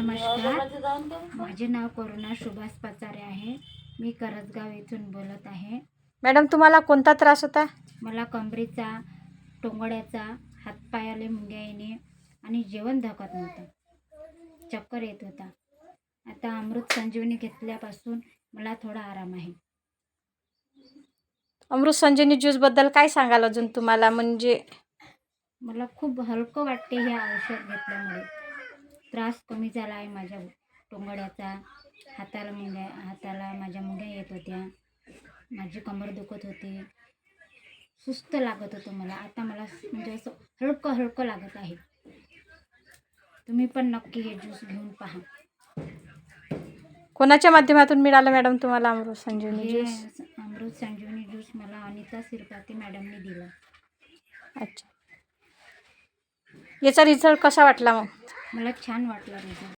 नमस्कार. माझे नाव करुणा सुभाष पचारे आहे. मी करजगाव येथून बोलत आहे. मॅडम तुम्हाला कोणता त्रास होता? मला कमरेचा टोंगड्याचा हातपायाले मुंग्या येणे आणि जेवण धकत नव्हतं. चक्कर येत होता. आता अमृत संजीवनी घेतल्यापासून मला थोडा आराम आहे. अमृत संजीवनी ज्यूसबद्दल काय सांगाल अजून तुम्हाला? म्हणजे मला खूप हलकं वाटते हे औषध घेतल्यामुळे. त्रास कमी झाला आहे माझ्या टोंगड्याचा. हाताला मुंग्या हाताला माझ्या मुंग्या येत होत्या. माझी कमर दुखत होती. सुस्त लागत होतं मला. आता मला म्हणजे असं हलकं हलकं लागत आहे. तुम्ही पण नक्की हे ज्यूस घेऊन पहा. कोणाच्या माध्यमातून मिळालं मॅडम तुम्हाला अमृत संजीवनी हे ज्यूस? अमृत संजीवनी ज्यूस मला अनिता सिरपाती मॅडमने दिला. अच्छा. याचा रिझल्ट कसा वाटला मग? मला छान वाटला रिझल्ट.